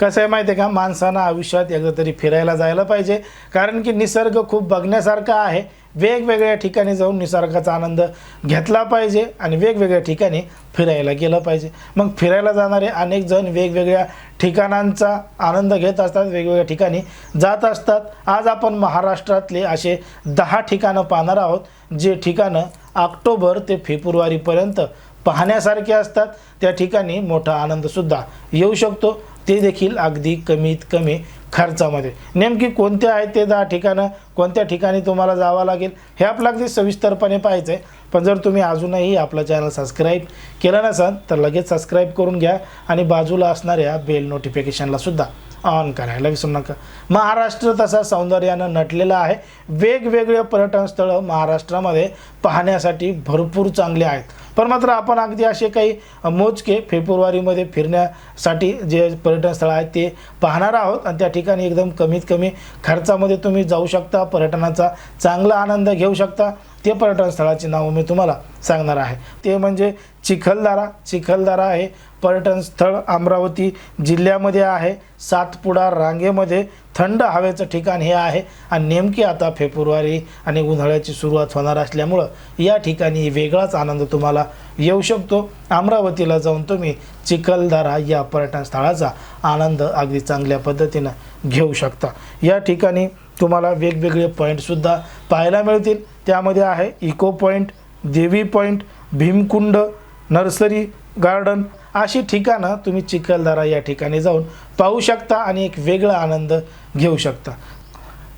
कसं आहे माहिती आहे का? माणसानं आयुष्यात एकदा तरी फिरायला जायला पाहिजे. कारण की निसर्ग खूप बघण्यासारखा आहे. वेगवेगळ्या ठिकाणी जाऊन निसर्गाचा आनंद घेतला पाहिजे आणि वेगवेगळ्या ठिकाणी फिरायला गेलं पाहिजे. मग फिरायला जाणारे अनेक जण वेगवेगळ्या ठिकाणांचा आनंद घेत असतात वेगवेगळ्या ठिकाणी जात असतात. आज आपण महाराष्ट्रातले असे दहा ठिकाणं पाहणार आहोत जे ठिकाणं ऑक्टोबर ते फेब्रुवारीपर्यंत पाहण्यासारखे असतात. त्या ठिकाणी मोठा आनंदसुद्धा येऊ शकतो. ते देखील अगदी कमीत कमी खर्चामध्ये. नेमकी कोणते आहेत ते दहा ठिकाणं कोणत्या ठिकाणी तुम्हाला जावं लागेल हे आपलं अगदी सविस्तरपणे पाहायचं आहे. पण जर तुम्ही अजूनही आपलं चॅनल सबस्क्राईब केलं नसाल तर लगेच सबस्क्राईब करून घ्या आणि बाजूला असणाऱ्या बेल नोटिफिकेशनला सुद्धा ऑन करायला विसरू नका. महाराष्ट्र तसा सौंदर्यानं नटलेला आहे. वेगवेगळे पर्यटन स्थळं महाराष्ट्रामध्ये पाहण्यासाठी भरपूर चांगले आहेत. पण मात्र आपण अगदी असे काही मोजके फेब्रुवारीमध्ये फिरण्यासाठी जे पर्यटन स्थळ आहेत ते पाहणार आहोत. आणि त्या ठिकाणी एकदम कमीत कमी खर्चामध्ये तुम्ही जाऊ शकता पर्यटनाचा चांगला आनंद घेऊ शकता. ते पर्यटन स्थळाची नावं मी तुम्हाला सांगणार आहे. ते म्हणजे चिखलदरा. चिखलदरा हे पर्यटन स्थळ अमरावती जिल्ह्यामध्ये आहे. सातपुडा रांगेमध्ये थंड हवेचं ठिकाण हे आहे आणि नेमकी आता फेब्रुवारी आणि उन्हाळ्याची सुरुवात होणार असल्यामुळं या ठिकाणी वेगळाच आनंद तुम्हाला येऊ शकतो. अमरावतीला जाऊन तुम्ही चिखलदरा या पर्यटन स्थळाचा आनंद अगदी चांगल्या पद्धतीनं घेऊ शकता. या ठिकाणी तुम्हाला वेगवेगळे पॉईंटसुद्धा पाहायला मिळतील. त्यामध्ये आहे echo point Devi point Bhimkund nursery garden अशी ठिकाणं तुम्ही चिखलदरा या ठिकाणी जाऊन पाहू शकता आणि एक वेगळा आनंद घेऊ शकता.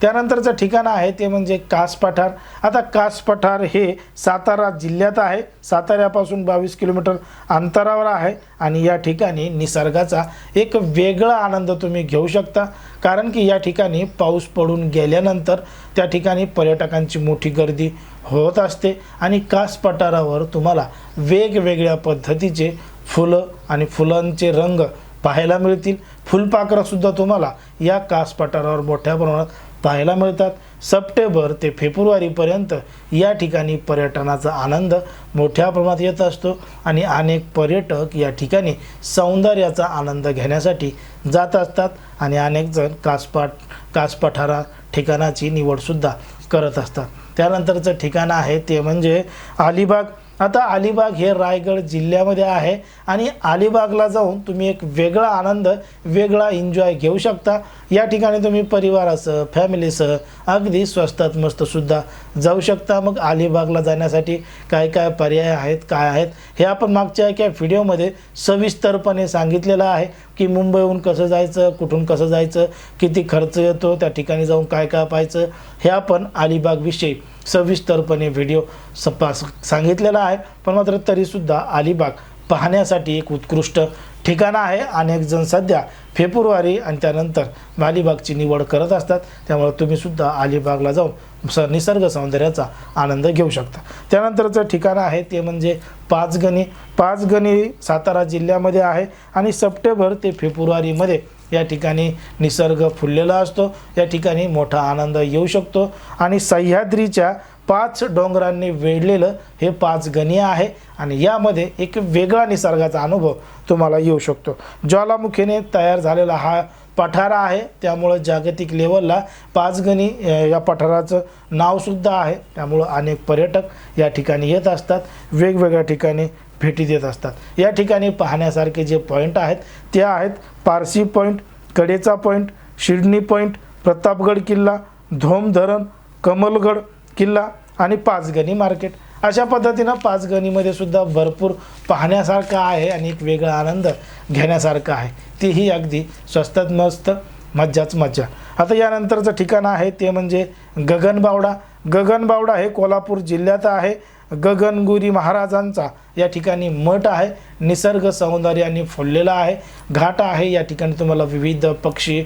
त्यानंतरचं ठिकाण आहे ते म्हणजे कास पठार आता कास पठार हे सातारा जिल्ह्यात आहे. साताऱ्यापासून बावीस किलोमीटर अंतरावर आहे आणि या ठिकाणी निसर्गाचा एक वेगळा आनंद तुम्ही घेऊ शकता. कारण की या ठिकाणी पाऊस पडून गेल्यानंतर त्या ठिकाणी पर्यटकांची मोठी गर्दी होत असते आणि कास पठारावर तुम्हाला वेगवेगळ्या पद्धतीचे फुलं आणि फुलांचे रंग पाहायला मिळतील. फुलपाखरंसुद्धा तुम्हाला या कास पठारावर मोठ्या प्रमाणात पाहायला मिळतात. सप्टेंबर ते फेब्रुवारीपर्यंत या ठिकाणी पर्यटनाचा आनंद मोठ्या प्रमाणात येत असतो आणि अनेक पर्यटक या ठिकाणी सौंदर्याचा आनंद घेण्यासाठी जात असतात आणि अनेकजण कासपाट कासपठारा ठिकाणाची निवडसुद्धा करत असतात. त्यानंतरचं ठिकाण आहे ते म्हणजे अलिबाग. आता अलिबाग हे रायगड जिल्ह्यामध्ये आहे आणि अलिबागला जाऊन तुम्ही एक वेगळा आनंद वेगळा एन्जॉय घेऊ शकता. या ठिकाणी तुम्ही परिवारासह फॅमिलीसह अगदी स्वस्तात मस्तसुद्धा जाऊ शकता. मग अलिबागला जाण्यासाठी काय काय पर्याय आहेत काय आहेत हे आपण मागच्या एका व्हिडिओमध्ये सविस्तरपणे सांगितलेलं आहे की मुंबईहून कसं जायचं कुठून कसं जायचं किती खर्च येतो त्या ठिकाणी जाऊन काय काय पाहायचं हे आपण अलिबागविषयी सविस्तरपणे व्हिडिओ सपा सांगितलेला आहे. पण मात्र तरीसुद्धा अलिबाग पाहण्यासाठी एक उत्कृष्ट ठिकाण आहे. अनेकजण सध्या फेब्रुवारी आणि त्यानंतर अलिबागची निवड करत असतात. त्यामुळे तुम्हीसुद्धा अलिबागला जाऊन स निसर्ग सौंदर्याचा आनंद घेऊ शकता. त्यानंतरचं ठिकाण आहे ते म्हणजे पाचगणी पाचगणी सातारा जिल्ह्यामध्ये आहे आणि सप्टेंबर ते फेब्रुवारीमध्ये या ठिकाणी निसर्ग फुललेला असतो या ठिकाणी मोठा आनंद येऊ शकतो आणि सह्याद्रीच्या पाच डोंगरांनी वेढलेलं हे पाच गणी आहे आणि यामध्ये एक वेगळा निसर्गाचा अनुभव तुम्हाला येऊ शकतो. ज्वालामुखीने तयार झालेला हा पठारा आहे त्यामुळं जागतिक लेवलला पाचगणी या पठाराचं नावसुद्धा आहे. त्यामुळं अनेक पर्यटक या ठिकाणी येत असतात. वेगवेगळ्या ठिकाणी भेटी देत असतात. या ठिकाणी पाहण्यासारखे जे पॉईंट आहेत ते आहेत पारसी पॉईंट कडेचा पॉईंट शिडनी पॉईंट प्रतापगड किल्ला धोम धरण कमलगड किल्ला आणि पाचगणी मार्केट. अशा पद्धतीनं पाचगणीमध्ये सुद्धा भरपूर पाहण्यासारखं आहे आणि एक वेगळा आनंद घेण्यासारखं आहे. तीही अगदी स्वस्तात मस्त मज्जाच मज्जा. आता यानंतरचं ठिकाण आहे ते म्हणजे गगनबावडा. गगनबावडा हे कोल्हापूर जिल्ह्यात आहे. गगनगुरी महाराजांचा या ठिकाणी मठ आहे. निसर्ग सौंदर्याने फुललेला आहे. घाट आहे. या ठिकाणी तुम्हाला विविध पक्षी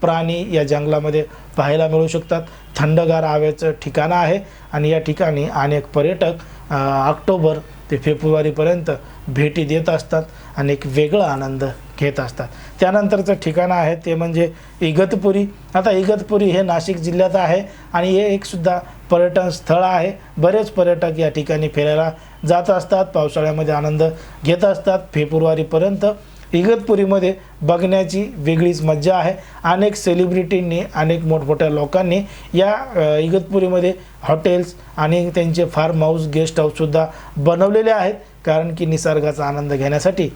प्राणी या जंगलामध्ये पाहायला मिळू शकतात. थंडगार हवेचं ठिकाण आहे आणि या ठिकाणी अनेक पर्यटक ऑक्टोबर ते फेब्रुवारीपर्यंत भेटी देत असतात. आणि एक वेगळा आनंद घेत असतात. त्यानंतरचं ठिकाणं आहे ते म्हणजे इगतपुरी. आता इगतपुरी हे नाशिक जिल्ह्यात आहे आणि हे एक सुद्धा पर्यटन स्थळ आहे. बरेच पर्यटक या ठिकाणी फिरायला जात असतात पावसाळ्यामध्ये आनंद घेत असतात. फेब्रुवारीपर्यंत इगतपुरीमध्ये बघण्याची वेगळीच मज्जा आहे. अनेक सेलिब्रिटींनी अनेक मोठमोठ्या लोकांनी या इगतपुरीमध्ये हॉटेल्स आणि त्यांचे फार्म हाऊस गेस्ट हाऊससुद्धा बनवलेले आहेत. कारण की निसर्गाचा आनंद घेण्यासाठी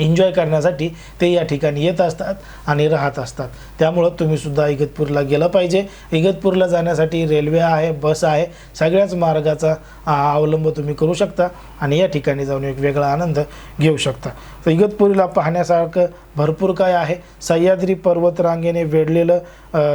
एन्जॉय करण्यासाठी ते या ठिकाणी येत असतात आणि राहत असतात. त्यामुळं तुम्हीसुद्धा इगतपूरला गेलं पाहिजे. इगतपूरला जाण्यासाठी रेल्वे आहे बस आहे सगळ्याच मार्गाचा अवलंब तुम्ही करू शकता आणि या ठिकाणी जाऊन एक वेगळा आनंद घेऊ शकता. तर इगतपुरीला पाहण्यासारखं भरपूर काय आहे? सह्याद्री पर्वतरांगेने वेढलेलं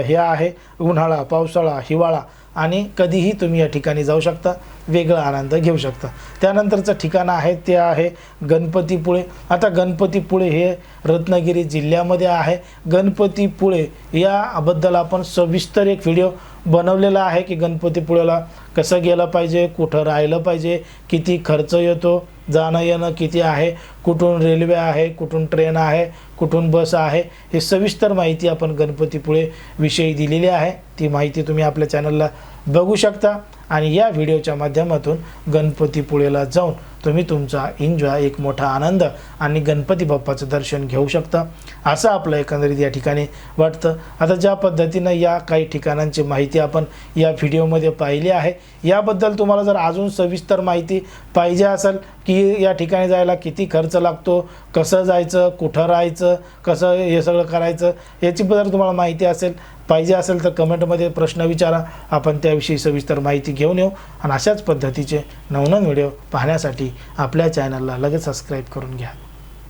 हे आहे. उन्हाळा पावसाळा हिवाळा आणि कधीही तुम्ही या ठिकाणी जाऊ शकता वेगळा आनंद घेऊ शकता. त्यानंतरचं ठिकाण आहे ते आहे गणपतीपुळे. आता गणपतीपुळे हे रत्नागिरी जिल्ह्यामध्ये आहे. गणपतीपुळे याबद्दल आपण सविस्तर एक व्हिडिओ बनवलेला आहे की गणपतीपुळेला कसं गेलं पाहिजे कुठं राहिलं पाहिजे किती खर्च येतो जाणं येणं किती आहे कुठून रेल्वे आहे कुठून ट्रेन आहे कुठून बस आहे हे सविस्तर माहिती आपण गणपतीपुळे विषयी दिलेली आहे. ती माहिती तुम्ही आपल्या चॅनलला बघू शकता आणि या व्हिडिओच्या माध्यमातून गणपतीपुळेला जाऊन तुम्ही तुमचा एन्जॉय एक मोठा आनंद आणि गणपती बाप्पाचं दर्शन घेऊ शकता. असं आपलं एकंदरीत या ठिकाणी वाटतं. आता ज्या पद्धतीनं या काही ठिकाणांची माहिती आपण या व्हिडिओमध्ये पाहिली आहे याबद्दल तुम्हाला जर अजून सविस्तर माहिती पाहिजे असेल की या ठिकाणी जायला किती खर्च लागतो कसं जायचं कुठं राहायचं कसं हे सगळं करायचं याची जर तुम्हाला माहिती असेल पाहिजे असेल तर कमेंटमध्ये प्रश्न विचारा. आपण त्याविषयी सविस्तर माहिती घेऊन येऊ आणि अशाच पद्धतीचे नवनवीन व्हिडिओ पाहण्यासाठी आपल्या चॅनलला लगेच सबस्क्राईब करून घ्या.